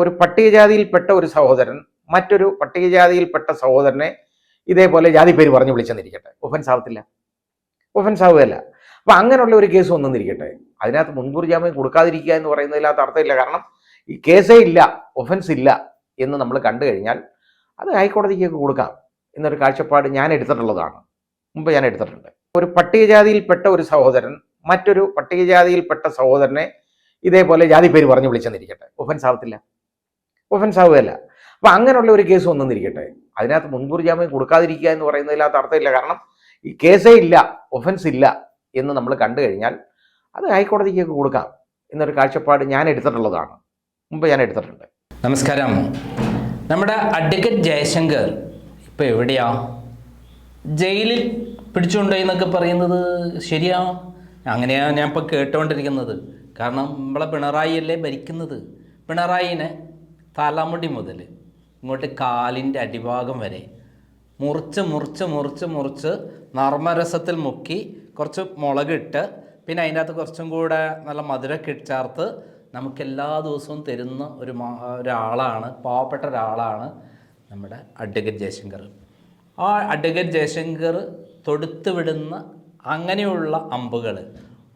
ഒരു പട്ടികജാതിയിൽപ്പെട്ട ഒരു സഹോദരൻ മറ്റൊരു പട്ടികജാതിയിൽപ്പെട്ട സഹോദരനെ ഇതേപോലെ ജാതി പേര് പറഞ്ഞു വിളിച്ചെന്നിരിക്കട്ടെ. ഒഫൻസ് ആവത്തില്ല ഒഫൻസ് ആവുകയല്ല അപ്പൊ അങ്ങനെയുള്ള ഒരു കേസ് വന്നെന്നിരിക്കട്ടെ അതിനകത്ത് മുൻകൂർ ജാമ്യം കൊടുക്കാതിരിക്കുക എന്ന് പറയുന്നതിനകത്ത് അർത്ഥമില്ല. കാരണം ഈ കേസേ ഇല്ല ഒഫൻസ് ഇല്ല എന്ന് നമ്മൾ കണ്ടു കഴിഞ്ഞാൽ അത് ഹൈക്കോടതിക്കൊക്കെ കൊടുക്കാം എന്നൊരു കാഴ്ചപ്പാട് ഞാൻ എടുത്തിട്ടുള്ളതാണ്. മുമ്പ് ഞാൻ എടുത്തിട്ടുണ്ട്. ഒരു പട്ടികജാതിയിൽപ്പെട്ട ഒരു സഹോദരൻ മറ്റൊരു പട്ടികജാതിയിൽപ്പെട്ട സഹോദരനെ ഇതേപോലെ ജാതി പേര് പറഞ്ഞു വിളിച്ചെന്നിരിക്കട്ടെ. ഒഫൻസ് ആവത്തില്ല ഒഫൻസ് ആവുകയല്ല അപ്പൊ അങ്ങനെയുള്ള ഒരു കേസ് വന്നെന്നിരിക്കട്ടെ അതിനകത്ത് മുൻകൂർ ജാമ്യം കൊടുക്കാതിരിക്കുക എന്ന് പറയുന്നതിനകത്ത് അർത്ഥമില്ല. കാരണം ഈ കേസേ ഇല്ല ഒഫൻസ് ഇല്ല എന്ന് നമ്മൾ കണ്ടു കഴിഞ്ഞാൽ അത് ഹൈക്കോടതിക്കൊക്കെ കൊടുക്കാം എന്നൊരു കാഴ്ചപ്പാട് ഞാൻ എടുത്തിട്ടുള്ളതാണ്. മുമ്പ് ഞാൻ എടുത്തിട്ടുണ്ട്. നമസ്കാരം. നമ്മുടെ അഡ്വക്കേറ്റ് ജയശങ്കർ ഇപ്പോൾ എവിടെയാ? ജയിലിൽ പിടിച്ചുകൊണ്ടുപോയി എന്നൊക്കെ പറയുന്നത് ശരിയാ? അങ്ങനെയാണ് ഞാൻ ഇപ്പോൾ കേട്ടുകൊണ്ടിരിക്കുന്നത് കാരണം നമ്മളെ പിണറായി അല്ലേ ഭരിക്കുന്നത്. പിണറായിനെ തലമുടി മുതൽ ഇങ്ങോട്ട് കാലിന്റെ അടിഭാഗം വരെ മുറിച്ച് മുറിച്ച് മുറിച്ച് മുറിച്ച് നർമ്മരസത്തിൽ മുക്കി കുറച്ച് മുളകിട്ട് പിന്നെ അതിന്റെ അകത്ത് കുറച്ചും കൂടെ നല്ല മധുരമൊക്കെ ചേർത്ത് നമുക്ക് എല്ലാ ദിവസവും തരുന്ന ഒരു ഒരാളാണ് പാവപ്പെട്ട ഒരാളാണ് നമ്മുടെ അഡ്വക്കേറ്റ് ജയശങ്കർ. ആ അഡ്വക്കേറ്റ് ജയശങ്കർ തൊടുത്ത് വിടുന്ന അങ്ങനെയുള്ള അമ്പുകൾ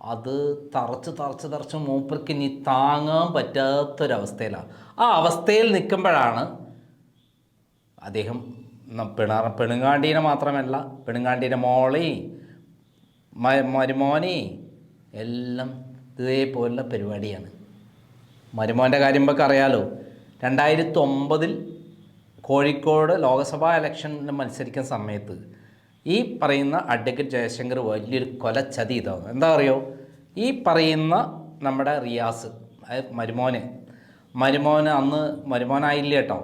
അത് തറച്ച് തറച്ച് തറച്ച് മൂപ്പർക്ക് ഇനി താങ്ങാൻ പറ്റാത്തൊരവസ്ഥയിലാണ് ആ അവസ്ഥയിൽ നിൽക്കുമ്പോഴാണ് അദ്ദേഹം പിണർ പെണുങ്ങാണ്ടീനെ മാത്രമല്ല പെണുങ്ങാണ്ടീനെ മോളി മരുമോനെ എല്ലാം ഇതേപോലുള്ള പരിപാടിയാണ്. മരുമോന്റെ കാര്യം നമുക്ക് അറിയാലോ രണ്ടായിരത്തി ഒമ്പതിൽ കോഴിക്കോട് ലോക്സഭാ ഇലക്ഷനിൽ മത്സരിക്കുന്ന സമയത്ത് ഈ പറയുന്ന അഡ്വക്കേറ്റ് ജയശങ്കർ വലിയൊരു കൊലച്ചതി ഇതാണ് എന്താ അറിയോ? ഈ പറയുന്ന നമ്മുടെ റിയാസ് അതായത് മരുമോന് മരുമോന് അന്ന് മരുമോനായില്ല കേട്ടോ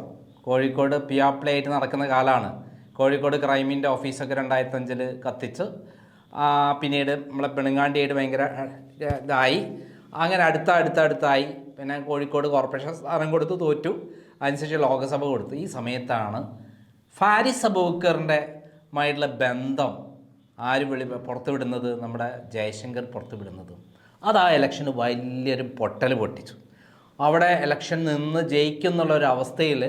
കോഴിക്കോട് പിയാപ്ലയായിട്ട് നടക്കുന്ന കാലമാണ് കോഴിക്കോട് ക്രൈമിന്റെ ഓഫീസൊക്കെ രണ്ടായിരത്തഞ്ചിൽ കത്തിച്ച് പിന്നീട് നമ്മളെ പെണുങ്ങാണ്ടിയായിട്ട് ഭയങ്കര ഇതായി. അങ്ങനെ അടുത്ത അടുത്ത അടുത്തായി. പിന്നെ കോഴിക്കോട് കോർപ്പറേഷൻ സ്ഥാനം കൊടുത്തു തോറ്റു. അതിനുശേഷം ലോകസഭ കൊടുത്തു. ഈ സമയത്താണ് ഫാരിസ് അബൂക്കറിന്റെ മായിട്ടുള്ള ബന്ധം ആര് വിളി പുറത്തുവിടുന്നത്? നമ്മുടെ ജയശങ്കർ പുറത്തുവിടുന്നത്. അത് ആ ഇലക്ഷന് വലിയൊരു പൊട്ടൽ പൊട്ടിച്ചു. അവിടെ ഇലക്ഷൻ നിന്ന് ജയിക്കുന്നുള്ള ഒരു അവസ്ഥയിൽ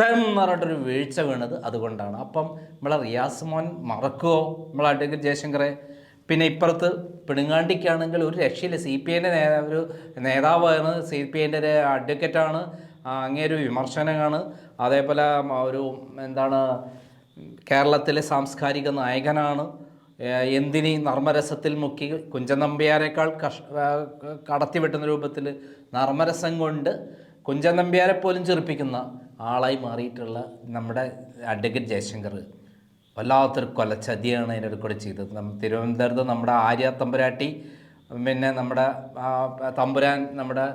എന്ന് പറഞ്ഞിട്ടൊരു വീഴ്ച വീണത് അതുകൊണ്ടാണ്. അപ്പം നമ്മളെ റിയാസ് മോൻ മറക്കുമോ നമ്മളെ അഡ്വക്കേറ്റ് ജയശങ്കറെ? പിന്നെ ഇപ്പുറത്ത് പിടുങ്ങാണ്ടിക്കാണെങ്കിൽ ഒരു രക്ഷയില്ല. സി പി ഐന്റെ ഒരു നേതാവാണ്. സി പി ഐന്റെ ഒരു അഡ്വക്കേറ്റാണ്. അങ്ങേ ഒരു വിമർശനമാണ് അതേപോലെ ഒരു എന്താണ് കേരളത്തിലെ സാംസ്കാരിക നായകനാണ്. എന്തിനീ നർമ്മരസത്തിൽ മുക്കി കുഞ്ചൻ നമ്പ്യാരേക്കാൾ കഷ് ഏഹ് കടത്തി വെട്ടുന്ന രൂപത്തിൽ നർമ്മരസം കൊണ്ട് കുഞ്ചൻ നമ്പ്യാരെ പോലും ചെറുപ്പിക്കുന്ന ആളായി മാറിയിട്ടുള്ള നമ്മുടെ അഡ്വക്കേറ്റ് ജയശങ്കർ. വല്ലാത്തൊരു കൊലച്ചതിയാണ് അതിന്റെ കൂടെ ചെയ്തത്. തിരുവനന്തപുരത്ത് നമ്മുടെ ആര്യ തമ്പുരാട്ടി പിന്നെ നമ്മുടെ തമ്പുരാൻ നമ്മുടെ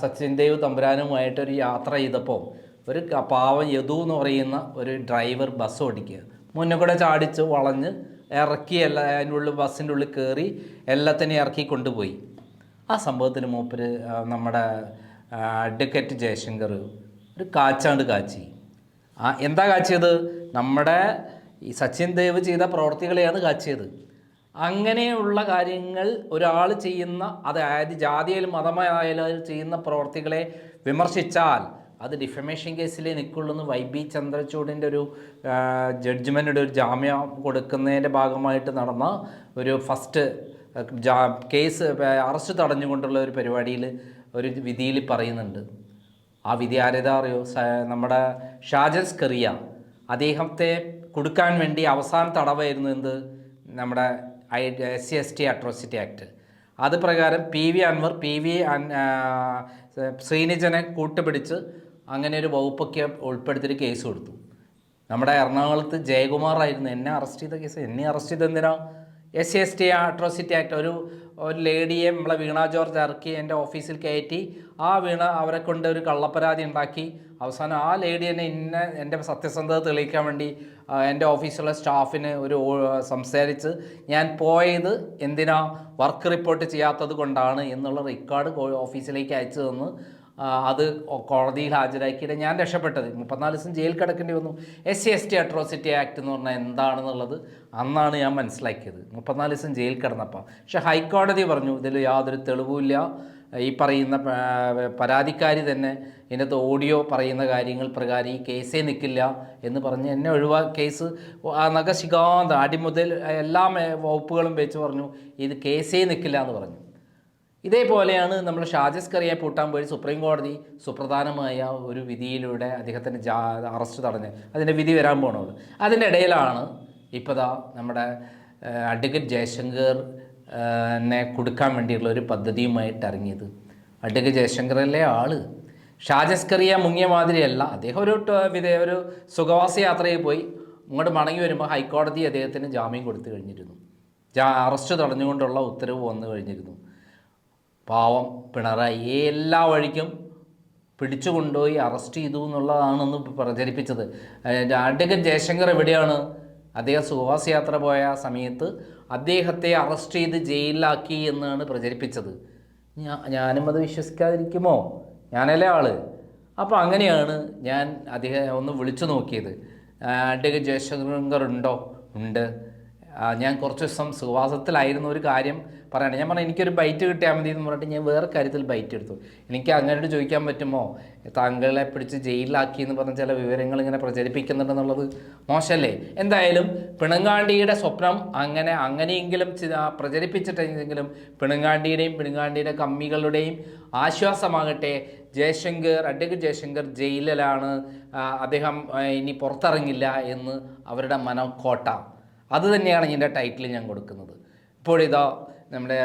സച്ചിൻ ദേവ് തമ്പുരാനുമായിട്ടൊരു യാത്ര ചെയ്തപ്പോൾ ഒരു പാവം യദു എന്ന് പറയുന്ന ഒരു ഡ്രൈവർ ബസ് ഓടിക്കുക. മുന്നേ കൂടെ ചാടിച്ച് വളഞ്ഞ് ഇറക്കി എല്ലാ അതിന്റെ ഉള്ളിൽ ബസ്സിന്റെ ഉള്ളിൽ കയറി എല്ലാത്തിനെയും ഇറക്കി കൊണ്ടുപോയി. ആ സംഭവത്തിന് മൂപ്പര് നമ്മുടെ അഡ്വക്കേറ്റ് ജയശങ്കർ ഒരു കാച്ചാണ്ട് കാച്ചി. ആ എന്താ കാച്ചിയത്? നമ്മുടെ ഈ സച്ചിൻ ദേവ് ചെയ്ത പ്രവർത്തികളെയാണ് കാച്ചിയത്. അങ്ങനെയുള്ള കാര്യങ്ങൾ ഒരാൾ ചെയ്യുന്ന അതായത് ജാതിയായാലും മതമായാലും ചെയ്യുന്ന പ്രവർത്തികളെ വിമർശിച്ചാൽ അത് ഡിഫമേഷൻ കേസിലേ നിൽക്കുള്ളൂ എന്ന് വൈ ബി ചന്ദ്രചൂഡിന്റെ ഒരു ജഡ്ജ്മെന്റിന്റെ ഒരു ജാമ്യം കൊടുക്കുന്നതിന്റെ ഭാഗമായിട്ട് നടന്ന ഒരു ഫസ്റ്റ് ജാ കേസ് അറസ്റ്റ് തടഞ്ഞുകൊണ്ടുള്ള ഒരു പരിപാടിയിൽ ഒരു വിധിയിൽ പറയുന്നുണ്ട്. ആ വിധി ആരേതാ അറിയോ? നമ്മുടെ ഷാജൻസ് കെറിയ. അദ്ദേഹത്തെ കൊടുക്കാൻ വേണ്ടി അവസാന തടവായിരുന്നു എന്ത്? നമ്മുടെ I S C S T atrocity act. അത് പ്രകാരം P V Anvar P V ശ്രീനിജനെ കൂട്ടുപിടിച്ച് അങ്ങനെ ഒരു വകുപ്പൊക്കെ ഉൾപ്പെടുത്തിയൊരു കേസ് കൊടുത്തു. നമ്മുടെ എറണാകുളത്ത് ജയകുമാർ ആയിരുന്നു എന്നെ അറസ്റ്റ് ചെയ്ത കേസ് എന്നെ അറസ്റ്റ് ചെയ്ത് എന്തിനാ? S C S T atrocity act ഒരു ഒരു ലേഡിയെ നമ്മളെ വീണ ജോർജ് ഇറക്കി എന്റെ ഓഫീസിൽ കയറ്റി ആ വീണ അവരെ കൊണ്ട് ഒരു കള്ളപ്പരാതി ഉണ്ടാക്കി. അവസാനം ആ ലേഡി എന്നെ ഇന്ന എന്റെ സത്യസന്ധത തെളിയിക്കാൻ വേണ്ടി എന്റെ ഓഫീസിലുള്ള സ്റ്റാഫിന് ഒരു സംസാരിച്ച് ഞാൻ പോയത് എന്തിനാ? വർക്ക് റിപ്പോർട്ട് ചെയ്യാത്തത് കൊണ്ടാണ് എന്നുള്ള റെക്കോർഡ് ഓഫീസിലേക്ക് അയച്ചു തന്ന്. അത് കോടതിയിൽ ഹാജരാക്കിയിട്ട് ഞാൻ രക്ഷപ്പെട്ടത്. മുപ്പത്തിനാല് ദിവസം ജയിൽ കിടക്കേണ്ടി വന്നു. S C S T atrocity act എന്ന് പറഞ്ഞാൽ എന്താണെന്നുള്ളത് അന്നാണ് ഞാൻ മനസ്സിലാക്കിയത്. മുപ്പത്തിനാല് ദിവസം ജയിൽ കിടന്നപ്പോൾ പക്ഷേ ഹൈക്കോടതി പറഞ്ഞു ഇതിൽ യാതൊരു തെളിവുമില്ല. ഈ പറയുന്ന പരാതിക്കാരി തന്നെ ഇതിനകത്ത് ഓഡിയോ പറയുന്ന കാര്യങ്ങൾ പ്രകാരം ഈ കേസേ നിൽക്കില്ല എന്ന് പറഞ്ഞ് എന്നെ ഒഴിവാ കേസ് നഗശികാന്ത നഖശികാന്ത അടി മുതൽ എല്ലാ വകുപ്പുകളും വെച്ച് പറഞ്ഞു ഇത് കേസേ നിൽക്കില്ല എന്ന് പറഞ്ഞു. ഇതേപോലെയാണ് നമ്മൾ ഷാജസ് കറിയെ പൂട്ടാൻ പോയി സുപ്രീം കോടതി സുപ്രധാനമായ ഒരു വിധിയിലൂടെ അദ്ദേഹത്തിന് ജാ അറസ്റ്റ് തടഞ്ഞ് അതിന്റെ വിധി വരാൻ പോണുള്ളൂ അതിന്റെ ഇടയിലാണ് ഇപ്പോൾ നമ്മുടെ അഡ്വക്കേറ്റ് ജയശങ്കർ നെ കൊടുക്കാൻ വേണ്ടിയുള്ള ഒരു പദ്ധതിയുമായിട്ട് ഇറങ്ങിയത്. അഡ്വക്കേറ്റ് ജയശങ്കറിലെ ആൾ? ഷാജസ് കറിയ മുങ്ങിയ മാതിരിയല്ല. അദ്ദേഹം ഒരു ഒരു സുഖവാസ യാത്രയിൽ പോയി ഇങ്ങോട്ട് മടങ്ങി വരുമ്പോൾ ഹൈക്കോടതി അദ്ദേഹത്തിന് ജാമ്യം കൊടുത്തു കഴിഞ്ഞിരുന്നു. ജാ അറസ്റ്റ് തടഞ്ഞുകൊണ്ടുള്ള ഉത്തരവ് വന്നു കഴിഞ്ഞിരുന്നു. പാവം പിണറായി എല്ലാ വഴിക്കും പിടിച്ചു കൊണ്ടുപോയി അറസ്റ്റ് ചെയ്തു എന്നുള്ളതാണെന്ന് പ്രചരിപ്പിച്ചത്. അഡ്വക്കേറ്റ് ജയശങ്കർ എവിടെയാണ്? അദ്ദേഹം സുഹാസ് യാത്ര പോയ സമയത്ത് അദ്ദേഹത്തെ അറസ്റ്റ് ചെയ്ത് ജയിലിലാക്കി എന്നാണ് പ്രചരിപ്പിച്ചത്. ഞാനും അത് വിശ്വസിക്കാതിരിക്കുമോ? ഞാനല്ലേ ആൾ? അപ്പോൾ അങ്ങനെയാണ് ഞാൻ അദ്ദേഹം ഒന്ന് വിളിച്ചു നോക്കിയത്. അഡ്വക്കേറ്റ് ജയശങ്കർ ഉണ്ടോ. ഉണ്ട് ഞാൻ കുറച്ച് ദിവസം സുവാസത്തിലായിരുന്ന ഒരു കാര്യം പറയണം ഞാൻ പറഞ്ഞു എനിക്കൊരു ബൈറ്റ് കിട്ടിയാൽ മതി എന്ന് പറഞ്ഞിട്ട് ഞാൻ വേറെ കാര്യത്തിൽ ബൈറ്റ് എടുത്തു. എനിക്ക് അങ്ങോട്ട് ചോദിക്കാൻ പറ്റുമോ? താങ്കളെ പിടിച്ച് ജയിലിലാക്കി എന്ന് പറഞ്ഞ ചില വിവരങ്ങൾ ഇങ്ങനെ പ്രചരിപ്പിക്കുന്നുണ്ടെന്നുള്ളത് മോശമല്ലേ? എന്തായാലും പിണങ്ങാണ്ടിയുടെ സ്വപ്നം അങ്ങനെ അങ്ങനെയെങ്കിലും പ്രചരിപ്പിച്ചിട്ടെങ്കിലും പിണങ്ങാണ്ടിയുടെയും പിണങ്ങാണ്ടിയുടെ കമ്മികളുടെയും ആശ്വാസമാകട്ടെ. ജയശങ്കർ അഡ്വക്കേറ്റ് ജയശങ്കർ ജയിലിലാണ് അദ്ദേഹം ഇനി പുറത്തിറങ്ങില്ല എന്ന് അവരുടെ മനക്കോട്ട. അത് തന്നെയാണ് ഇതിന്റെ ടൈറ്റിൽ ഞാൻ കൊടുക്കുന്നത്. ഇപ്പോഴിതാ നമ്മുടെ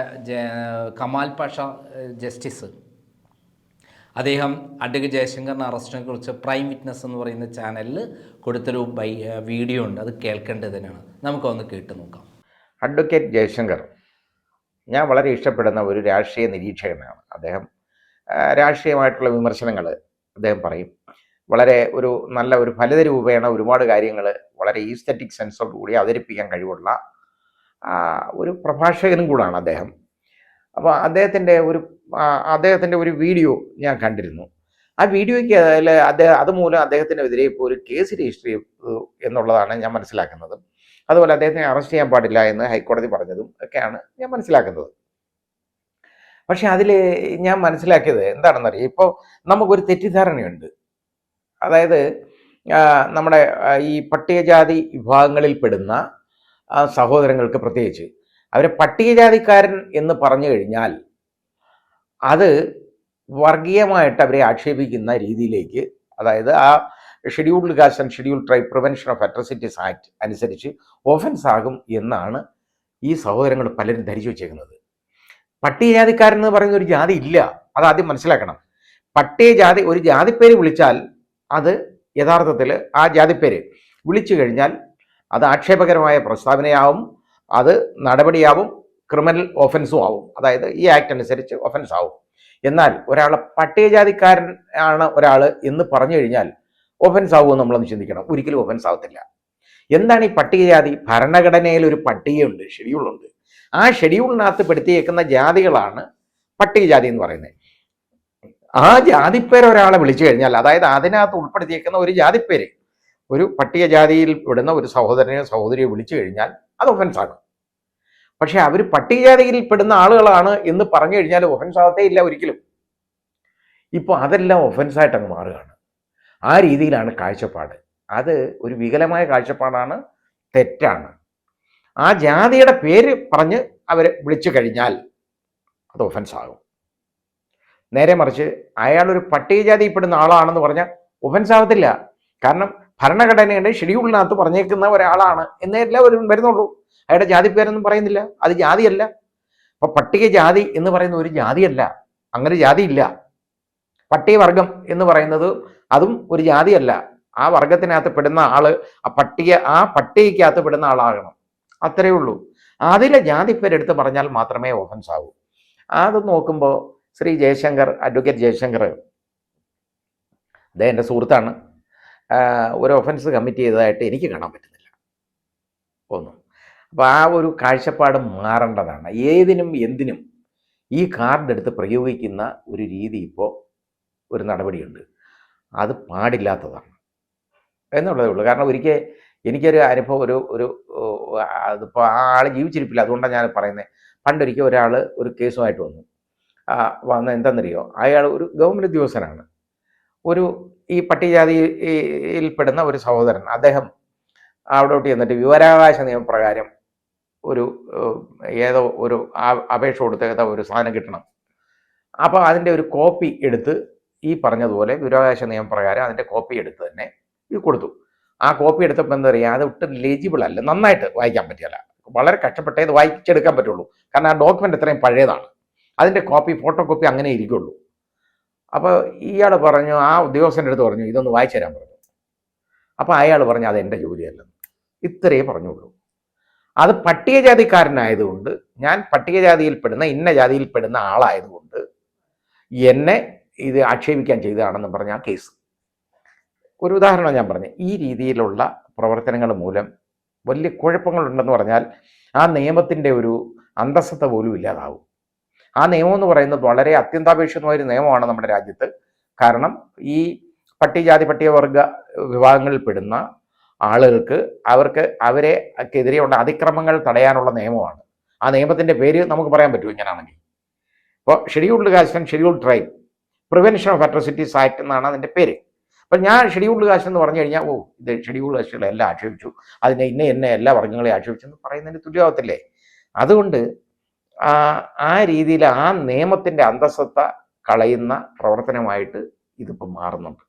കമാൽ പാഷ ജസ്റ്റിസ്. അദ്ദേഹം അഡ്വക്കേറ്റ് ജയശങ്കറിന്റെ അറസ്റ്റിനെ കുറിച്ച് പ്രൈം വിറ്റ്നസ് എന്ന് പറയുന്ന ചാനലിൽ കൊടുത്തൊരു ബൈ വീഡിയോ ഉണ്ട്. അത് കേൾക്കേണ്ടത് തന്നെയാണ് നമുക്കൊന്ന് കേട്ട് നോക്കാം. അഡ്വക്കേറ്റ് ജയശങ്കർ ഞാൻ വളരെ ഇഷ്ടപ്പെടുന്ന ഒരു രാഷ്ട്രീയ നിരീക്ഷകനാണ്. അദ്ദേഹം രാഷ്ട്രീയമായിട്ടുള്ള വിമർശനങ്ങൾ അദ്ദേഹം പറയും. വളരെ ഒരു നല്ല ഒരു ഫലിത രൂപേണ ഒരുപാട് കാര്യങ്ങൾ വളരെ ഈസ്തറ്റിക് സെൻസോടുകൂടി അവതരിപ്പിക്കാൻ കഴിവുള്ള ഒരു പ്രഭാഷകനും കൂടാണ് അദ്ദേഹം. അപ്പോൾ അദ്ദേഹത്തിന്റെ ഒരു അദ്ദേഹത്തിന്റെ ഒരു വീഡിയോ ഞാൻ കണ്ടിരുന്നു. ആ വീഡിയോയ്ക്ക് അതിൽ അദ്ദേഹം അതുമൂലം അദ്ദേഹത്തിനെതിരെ ഇപ്പോൾ ഒരു കേസ് രജിസ്റ്റർ ചെയ്തു എന്നുള്ളതാണ് ഞാൻ മനസ്സിലാക്കുന്നത്. അതുപോലെ അദ്ദേഹത്തിനെ അറസ്റ്റ് ചെയ്യാൻ പാടില്ല എന്ന് ഹൈക്കോടതി പറഞ്ഞതും ഒക്കെയാണ് ഞാൻ മനസ്സിലാക്കുന്നത്. പക്ഷെ അതിൽ ഞാൻ മനസ്സിലാക്കിയത് എന്താണെന്നറിയാം? ഇപ്പോൾ നമുക്കൊരു തെറ്റിദ്ധാരണയുണ്ട്. അതായത് നമ്മുടെ ഈ പട്ടികജാതി വിഭാഗങ്ങളിൽ പെടുന്ന ആ, സഹോദരങ്ങൾക്ക് പ്രത്യേകിച്ച്. അവരെ പട്ടികജാതിക്കാരൻ എന്ന് പറഞ്ഞു കഴിഞ്ഞാൽ അത് വർഗീയമായിട്ട് അവരെ ആക്ഷേപിക്കുന്ന രീതിയിലേക്ക് അതായത് ആ scheduled caste and schedule tribe prevention of atrocities act അനുസരിച്ച് ഓഫൻസ് ആകും എന്നാണ് ഈ സഹോദരങ്ങൾ പലരും ധരിച്ചു വെച്ചേക്കുന്നത്. പട്ടികജാതിക്കാരൻ എന്ന് പറയുന്ന ഒരു ജാതി ഇല്ല. അത് ആദ്യം മനസ്സിലാക്കണം. പട്ടികജാതി ഒരു ജാതിപ്പേര് വിളിച്ചാൽ അത് യഥാർത്ഥത്തിൽ ആ ജാതിപ്പേര് വിളിച്ചു കഴിഞ്ഞാൽ അത് ആക്ഷേപകരമായ പ്രസ്താവനയാവും അത് നടപടിയാവും ക്രിമിനൽ ഒഫൻസും ആവും. അതായത് ഈ ആക്ട് അനുസരിച്ച് ഒഫൻസ് ആവും. എന്നാൽ ഒരാൾ പട്ടികജാതിക്കാരൻ ആണ് ഒരാൾ എന്ന് പറഞ്ഞു കഴിഞ്ഞാൽ ഒഫൻസ് ആവുമെന്ന് നമ്മളൊന്ന് ചിന്തിക്കണം. ഒരിക്കലും ഒഫൻസ് ആവത്തില്ല. എന്താണ് ഈ പട്ടികജാതി? ഭരണഘടനയിൽ ഒരു പട്ടികയുണ്ട് ഷെഡ്യൂളുണ്ട് ആ ഷെഡ്യൂളിനകത്ത് പെടുത്തിയേക്കുന്ന ജാതികളാണ് പട്ടികജാതി എന്ന് പറയുന്നത്. ആ ജാതിപ്പേര് ഒരാളെ വിളിച്ചു കഴിഞ്ഞാൽ അതായത് അതിനകത്ത് ഉൾപ്പെടുത്തിയേക്കുന്ന ഒരു ജാതിപ്പേര് ഒരു പട്ടികജാതിയിൽ വിടുന്ന ഒരു സഹോദരനെയോ സഹോദരിയോ വിളിച്ചു കഴിഞ്ഞാൽ അത് ഒഫൻസാണ് പക്ഷെ അവർ പട്ടികജാതിയിൽ പെടുന്ന ആളുകളാണ് എന്ന് പറഞ്ഞു കഴിഞ്ഞാൽ ഒഫൻസ് ആകത്തേ ഇല്ല ഒരിക്കലും. ഇപ്പോൾ അതെല്ലാം ഒഫൻസായിട്ട് അങ്ങ് മാറുകയാണ്. ആ രീതിയിലാണ് കാഴ്ചപ്പാട്. അത് ഒരു വികലമായ കാഴ്ചപ്പാടാണ് തെറ്റാണ്. ആ ജാതിയുടെ പേര് പറഞ്ഞ് അവരെ വിളിച്ചു കഴിഞ്ഞാൽ അത് ഒഫൻസ് ആകും. നേരെ മറിച്ച് അയാളൊരു പട്ടികജാതിയിൽപ്പെടുന്ന ആളാണെന്ന് പറഞ്ഞാൽ ഒഫൻസ് ആകത്തില്ല. കാരണം ഭരണഘടനയുടെ ഷെഡ്യൂളിനകത്ത് പറഞ്ഞേക്കുന്ന ഒരാളാണ് എന്നേ എല്ലാവരും വരുന്നുള്ളൂ. അയാളുടെ ജാതി പേരൊന്നും പറയുന്നില്ല. അത് ജാതിയല്ല. അപ്പൊ പട്ടിക ജാതി എന്ന് പറയുന്ന ഒരു ജാതിയല്ല. അങ്ങനെ ജാതിയില്ല പട്ടികവർഗം എന്ന് പറയുന്നത് അതും ഒരു ജാതിയല്ല. ആ വർഗത്തിനകത്ത് പെടുന്ന ആൾ ആ പട്ടിക ആ പട്ടികയ്ക്കകത്ത് പെടുന്ന ആളാകണം. അത്രയേ ഉള്ളൂ. അതിലെ ജാതിപ്പേരെടുത്ത് പറഞ്ഞാൽ മാത്രമേ ഓഫൻസ് ആവൂ. അത് നോക്കുമ്പോൾ ശ്രീ ജയശങ്കർ അഡ്വക്കേറ്റ് ജയശങ്കർ അദ്ദേഹം എന്റെ സുഹൃത്താണ്. ഒരു ഒഫൻസ് കമ്മിറ്റ് ചെയ്തതായിട്ട് എനിക്ക് കാണാൻ പറ്റുന്നില്ല. ഒന്നും. അപ്പോൾ ആ ഒരു കാഴ്ചപ്പാട് മാറേണ്ടതാണ്. ഏതിനും എന്തിനും ഈ കാർഡ് എടുത്ത് പ്രയോഗിക്കുന്ന ഒരു രീതി ഇപ്പോൾ ഒരു നടപടിയുണ്ട്. അത് പാടില്ലാത്തതാണ്. എന്നുള്ളതേ ഉള്ളൂ. കാരണം ഒരിക്കൽ എനിക്കൊരു അനുഭവം ഒരു ഒരു അതിപ്പോൾ ആ ആൾ ജീവിച്ചിരിപ്പില്ല. അതുകൊണ്ടാണ് ഞാൻ പറയുന്നത്. പണ്ടൊരിക്കൽ ഒരാൾ ഒരു കേസുമായിട്ട് വന്നു. വന്ന എന്താണെന്നറിയോ അയാൾ ഒരു ഗവൺമെന്റ് ഉദ്യോഗസ്ഥനാണ്. ഒരു ഈ പട്ടികജാതിയിൽപ്പെടുന്ന ഒരു സഹോദരൻ. അദ്ദേഹം അവിടോട്ട് ചെന്നിട്ട് വിവരാവകാശ നിയമപ്രകാരം ഒരു ഏതോ ഒരു അപേക്ഷ കൊടുത്ത് ഏതോ ഒരു സാധനം കിട്ടണം. അപ്പോൾ അതിന്റെ ഒരു കോപ്പി എടുത്ത് ഈ പറഞ്ഞതുപോലെ വിവരാവകാശ നിയമപ്രകാരം അതിന്റെ കോപ്പി എടുത്ത് തന്നെ ഇത് കൊടുത്തു. ആ കോപ്പി എടുത്തപ്പോൾ എന്താ പറയുക അത് ഒട്ടും ലെജിബിൾ അല്ല. നന്നായിട്ട് വായിക്കാൻ പറ്റിയല്ല. വളരെ കഷ്ടപ്പെട്ടേ ഇത് വായിച്ചെടുക്കാൻ പറ്റുള്ളൂ. കാരണം ആ ഡോക്യുമെന്റ് ഇത്രയും പഴയതാണ്. അതിന്റെ കോപ്പി ഫോട്ടോ കോപ്പി അങ്ങനെ ഇരിക്കുള്ളൂ. അപ്പോൾ ഇയാൾ പറഞ്ഞു ആ ഉദ്യോഗസ്ഥന്റെ അടുത്ത് പറഞ്ഞു ഇതൊന്ന് വായിച്ചു തരാൻ പറഞ്ഞു. അപ്പോൾ അയാൾ പറഞ്ഞു അത് എന്റെ ജോലിയല്ലെന്ന് ഇത്രയേ പറഞ്ഞുള്ളൂ. അത് പട്ടികജാതിക്കാരനായതുകൊണ്ട് ഞാൻ പട്ടികജാതിയിൽപ്പെടുന്ന ഇന്ന ജാതിയിൽപ്പെടുന്ന ആളായതുകൊണ്ട് എന്നെ ഇത് ആക്ഷേപിക്കാൻ ചെയ്തതാണെന്ന് പറഞ്ഞ ആ കേസ്. ഒരു ഉദാഹരണം ഞാൻ പറഞ്ഞു ഈ രീതിയിലുള്ള പ്രവർത്തനങ്ങൾ മൂലം വലിയ കുഴപ്പങ്ങളുണ്ടെന്ന് പറഞ്ഞാൽ ആ നിയമത്തിന്റെ ഒരു അന്തസ്സത്ത പോലും ഇല്ലാതാവും. ആ നിയമം എന്ന് പറയുന്നത് വളരെ അത്യന്താപേക്ഷിതമായ ഒരു നിയമമാണ് നമ്മുടെ രാജ്യത്ത്. കാരണം ഈ പട്ടികജാതി പട്ടികവർഗ വിഭാഗങ്ങളിൽ പെടുന്ന ആളുകൾക്ക് അവർക്ക് അവരെ എതിരെയുള്ള അതിക്രമങ്ങൾ തടയാനുള്ള നിയമമാണ്. ആ നിയമത്തിന്റെ പേര് നമുക്ക് പറയാൻ പറ്റും ഇങ്ങനെയാണെങ്കിൽ ഇപ്പോൾ scheduled caste and scheduled tribe prevention of atrocities act എന്നാണ് അതിന്റെ പേര്. അപ്പം ഞാൻ ഷെഡ്യൂൾഡ് കാസ്റ്റ് എന്ന് പറഞ്ഞു കഴിഞ്ഞാൽ ഓ ഇത് ഷെഡ്യൂൾഡ് കാസ്റ്റുകളെ എല്ലാം ആക്ഷേപിച്ചു. അതിനെ ഇന്ന എന്നെ എല്ലാ വർഗങ്ങളെയും ആക്ഷേപിച്ചു എന്ന് പറയുന്നതിന് തുല്യമാവത്തില്ലേ അതുകൊണ്ട് ആ രീതിയിൽ ആ നിയമത്തിന്റെ അന്തസ്സത്ത കളയുന്ന പ്രവർത്തനമായിട്ട് ഇതിപ്പോൾ മാറുന്നുണ്ട്.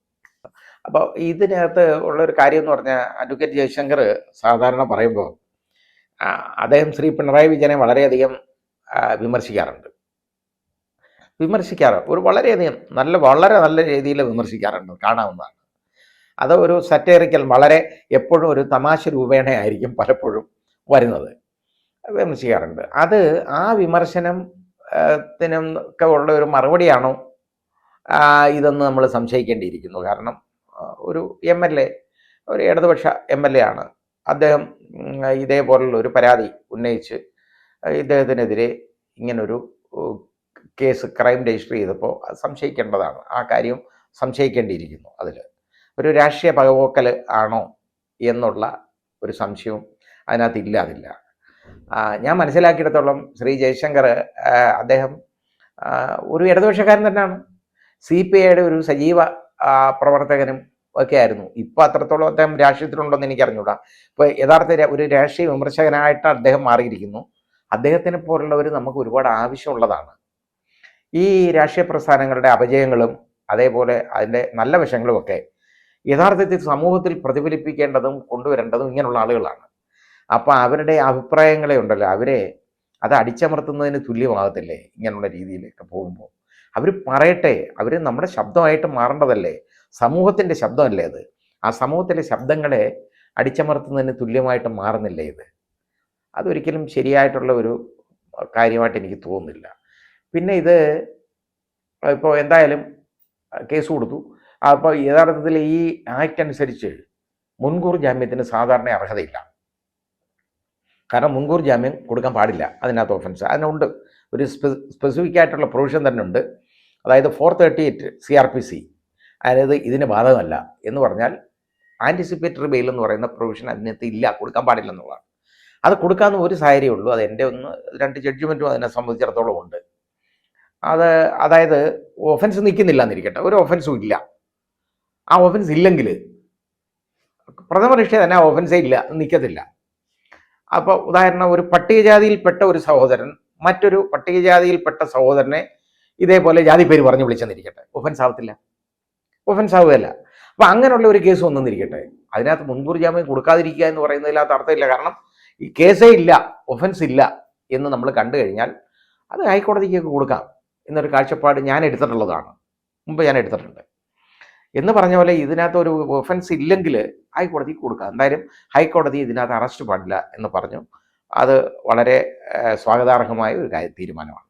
അപ്പോൾ ഇതിനകത്ത് ഉള്ളൊരു കാര്യം എന്ന് പറഞ്ഞാൽ അഡ്വക്കേറ്റ് ജയശങ്കർ സാധാരണ പറയുമ്പോൾ അദ്ദേഹം ശ്രീ പിണറായി വിജയനെ വളരെയധികം വിമർശിക്കാറുണ്ട്. വിമർശിക്കാറ് ഒരു വളരെയധികം നല്ല വളരെ നല്ല രീതിയിൽ വിമർശിക്കാറുണ്ട് കാണാവുന്നതാണ്. അത് ഒരു സറ്റേറിക്കൽ വളരെ എപ്പോഴും ഒരു തമാശ രൂപേണയായിരിക്കും പലപ്പോഴും വരുന്നത്. വിമർശിക്കാറുണ്ട് അത് ആ വിമർശനം ഒക്കെ ഉള്ള ഒരു മറുപടിയാണോ? ഇതെന്ന് നമ്മൾ സംശയിക്കേണ്ടിയിരിക്കുന്നു. കാരണം ഒരു എം എൽ എ ഒരു ഇടതുപക്ഷ എം എൽ എ ആണ്. അദ്ദേഹം ഇതേപോലുള്ള ഒരു പരാതി ഉന്നയിച്ച് ഇദ്ദേഹത്തിനെതിരെ ഇങ്ങനൊരു കേസ് ക്രൈം രജിസ്റ്റർ ചെയ്തപ്പോൾ സംശയിക്കേണ്ടതാണ്. ആ കാര്യം സംശയിക്കേണ്ടിയിരിക്കുന്നു അതിൽ ഒരു രാഷ്ട്രീയ പകപോക്കൽ ആണോ എന്നുള്ള ഒരു സംശയവും അതിനകത്ത് ഇല്ലാതില്ല. ഞാൻ മനസ്സിലാക്കിയിടത്തോളം ശ്രീ ജയശങ്കർ അദ്ദേഹം ഒരു ഇടതുപക്ഷക്കാരൻ തന്നെയാണ്. സി പി ഐയുടെ ഒരു സജീവ പ്രവർത്തകനും ഒക്കെ ആയിരുന്നു. ഇപ്പൊ അത്രത്തോളം അദ്ദേഹം രാഷ്ട്രീയത്തിലുണ്ടോയെന്ന് എനിക്ക് അറിഞ്ഞൂടാ ഇപ്പോൾ യഥാർത്ഥ ഒരു രാഷ്ട്രീയ വിമർശകനായിട്ട് അദ്ദേഹം മാറിയിരിക്കുന്നു. അദ്ദേഹത്തിനെ പോലുള്ളവർ നമുക്ക് ഒരുപാട് ആവശ്യമുള്ളതാണ്. ഈ രാഷ്ട്രീയ പ്രസ്ഥാനങ്ങളുടെ അപജയങ്ങളും അതേപോലെ അതിന്റെ നല്ല വശങ്ങളുമൊക്കെ യഥാർത്ഥത്തിൽ സമൂഹത്തിൽ പ്രതിഫലിപ്പിക്കേണ്ടതും കൊണ്ടുവരേണ്ടതും ഇങ്ങനെയുള്ള ആളുകളാണ്. അപ്പോൾ അവരുടെ അഭിപ്രായങ്ങളെ ഉണ്ടല്ലോ. അവരെ അത് അടിച്ചമർത്തുന്നതിന് തുല്യമാകത്തില്ലേ ഇങ്ങനെയുള്ള രീതിയിലൊക്കെ പോകുമ്പോൾ? അവർ പറയട്ടെ അവർ നമ്മുടെ ശബ്ദമായിട്ട് മാറേണ്ടതല്ലേ? സമൂഹത്തിന്റെ ശബ്ദമല്ലേ അത്? ആ സമൂഹത്തിലെ ശബ്ദങ്ങളെ അടിച്ചമർത്തുന്നതിന് തുല്യമായിട്ട് മാറുന്നില്ലേ ഇത്? അതൊരിക്കലും ശരിയായിട്ടുള്ള ഒരു കാര്യമായിട്ട് എനിക്ക് തോന്നുന്നില്ല. പിന്നെ ഇത് ഇപ്പോൾ എന്തായാലും കേസ് കൊടുത്തു. അപ്പോൾ യഥാർത്ഥത്തിൽ ഈ ആക്ട് അനുസരിച്ച് മുൻകൂർ ജാമ്യത്തിന് സാധാരണ അർഹതയില്ല. കാരണം മുൻകൂർ ജാമ്യം കൊടുക്കാൻ പാടില്ല. അതിനകത്ത് ഓഫൻസ് അതിനുണ്ട് ഒരു സ്പെസിഫിക് ആയിട്ടുള്ള പ്രൊവിഷൻ തന്നെ ഉണ്ട്. അതായത് four thirty eight C R P C അതായത് ഇതിന് ബാധകമല്ല എന്ന് പറഞ്ഞാൽ ആന്റിസിപ്പേറ്ററി ബെയിൽ എന്ന് പറയുന്ന പ്രൊവിഷൻ അതിനകത്ത് ഇല്ല. കൊടുക്കാൻ പാടില്ല എന്നുള്ളതാണ്. അത് കൊടുക്കാവുന്ന ഒരു സാഹചര്യമേ ഉള്ളൂ. അത് എന്റെ ഒന്ന് രണ്ട് ജഡ്ജ്മെന്റും അതിനെ സംബന്ധിച്ചിടത്തോളം ഉണ്ട്. അത് അതായത് ഒഫൻസ് നിൽക്കുന്നില്ല എന്നിരിക്കട്ടെ. ഒരു ഒഫൻസും ഇല്ല. ആ ഒഫൻസ് ഇല്ലെങ്കിൽ പ്രഥമ രക്ഷ തന്നെ ആ ഒഫൻസേ ഇല്ല. നിൽക്കത്തില്ല. അപ്പോൾ ഉദാഹരണം ഒരു പട്ടികജാതിയിൽപ്പെട്ട ഒരു സഹോദരൻ മറ്റൊരു പട്ടികജാതിയിൽപ്പെട്ട സഹോദരനെ ഇതേപോലെ ജാതി പേര് പറഞ്ഞ് വിളിച്ചെന്നിരിക്കട്ടെ. ഒഫൻസ് ആവത്തില്ല ഒഫൻസ് ആവുകയല്ല അപ്പം അങ്ങനെയുള്ള ഒരു കേസ് വന്നെന്നിരിക്കട്ടെ. അതിനകത്ത് മുൻകൂർ ജാമ്യം കൊടുക്കാതിരിക്കുക എന്ന് പറയുന്നതിനകത്ത് അർത്ഥമില്ല. കാരണം ഈ കേസേ ഇല്ല ഒഫൻസ് ഇല്ല എന്ന് നമ്മൾ കണ്ടു കഴിഞ്ഞാൽ അത് ഹൈക്കോടതിക്കൊക്കെ കൊടുക്കാം. എന്നൊരു കാഴ്ചപ്പാട് ഞാൻ എടുത്തിട്ടുള്ളതാണ്. മുമ്പ് ഞാൻ എടുത്തിട്ടുണ്ട്. എന്ന് പറഞ്ഞ പോലെ ഇതിനകത്ത് ഒരു ഒഫൻസ് ഇല്ലെങ്കിൽ ഹൈക്കോടതി കൊടുക്കുക എന്തായാലും ഹൈക്കോടതി ഇതിനകത്ത് അറസ്റ്റ് പാടില്ല എന്ന് പറഞ്ഞു. അത് വളരെ സ്വാഗതാർഹമായ ഒരു കാര്യം തീരുമാനമാണ്.